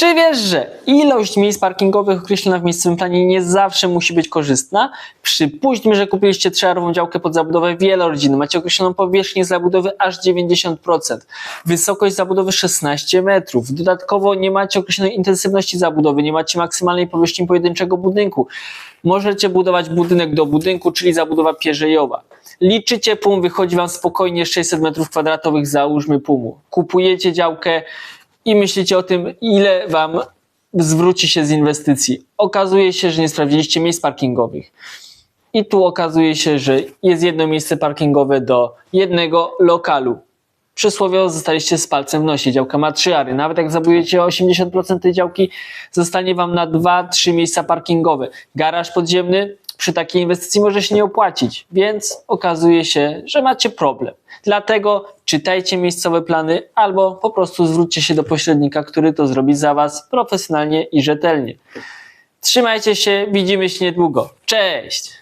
Czy wiesz, że ilość miejsc parkingowych określona w miejscowym planie nie zawsze musi być korzystna? Przypuśćmy, że kupiliście trzyarową działkę pod zabudowę wielorodzinną. Macie określoną powierzchnię zabudowy aż 90%. Wysokość zabudowy 16 metrów. Dodatkowo nie macie określonej intensywności zabudowy, nie macie maksymalnej powierzchni pojedynczego budynku. Możecie budować budynek do budynku, czyli zabudowa pierzejowa. Liczycie PUM, wychodzi Wam spokojnie 600 metrów kwadratowych, załóżmy PUMu. Kupujecie działkę i myślicie o tym, ile Wam zwróci się z inwestycji. Okazuje się, że nie sprawdziliście miejsc parkingowych. I tu okazuje się, że jest jedno miejsce parkingowe do jednego lokalu. Przysłowiowo zostaliście z palcem w nosie. Działka ma trzy ary. Nawet jak zabudujecie 80% tej działki, zostanie wam na 2-3 miejsca parkingowe. Garaż podziemny przy takiej inwestycji może się nie opłacić, więc okazuje się, że macie problem. Dlatego czytajcie miejscowe plany albo po prostu zwróćcie się do pośrednika, który to zrobi za was profesjonalnie i rzetelnie. Trzymajcie się, widzimy się niedługo. Cześć!